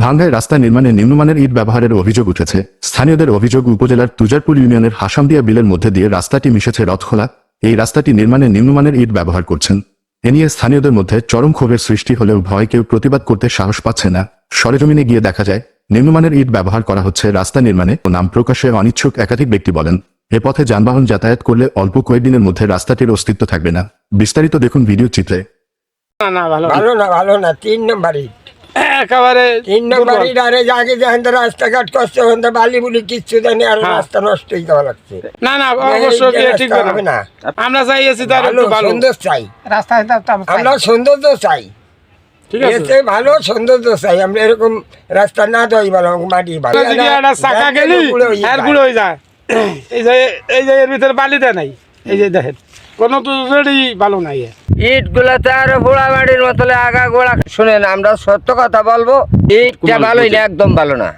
ভাঙ্গায় রাস্তা নির্মাণে নিম্নমানের ইট ব্যবহারের অভিযোগ উঠেছে। স্থানীয়দের অভিযোগ উপজেলার তুজারপুর ইউনিয়নের হাসামদিয়া বিলের মধ্যে দিয়ে রাস্তাটি মিশেছে রথখোলা। এই রাস্তাটি নির্মাণে নিম্নমানের ইট ব্যবহার করছেন। এ নিয়ে স্থানীয়দের মধ্যে চরম ক্ষোভের সৃষ্টি হলেও ভয় কেউ প্রতিবাদ করতে সাহস পাচ্ছে না। সরেজমিনে গিয়ে দেখা যায়, নিম্নমানের ইট ব্যবহার করা হচ্ছে রাস্তা নির্মাণে ও নাম প্রকাশে অনিচ্ছুক একাধিক ব্যক্তি বলেন। এ পথে যানবাহন যাতায়াত করলে অল্প কয়েকদিনের মধ্যে রাস্তাটির অস্তিত্ব থাকবে না। বিস্তারিত দেখুন ভিডিও চিত্রে। না না, ভালো না ভালো না তিন নম্বর ইট। একেবারে রাস্তাঘাট বালি বুলি কিচ্ছু আর হ্যাঁ। রাস্তা নষ্ট হয়ে যাওয়া লাগছে। না ঠিক হবে না। তার সুন্দর চাই। আমরা সৌন্দর্য চাই। ঠিক আছে। ভালো সৌন্দর্য চাই। আমরা এরকম রাস্তা না দেওয়াই ভালো মাটি ভালো। চাকা গেলি আরগুলো হয়ে যায়। এই যে এই যে এর ভিতরে বালিটা নাই। এই যে দেখেন কোনো তো রেডি ভালো নাই ইট গুলাতে আরও গোড়া মাটির মতলে আগা গোড়া শুনেন আমরা সত্য কথা বলব ইটটা ভালোই না একদম ভালো না।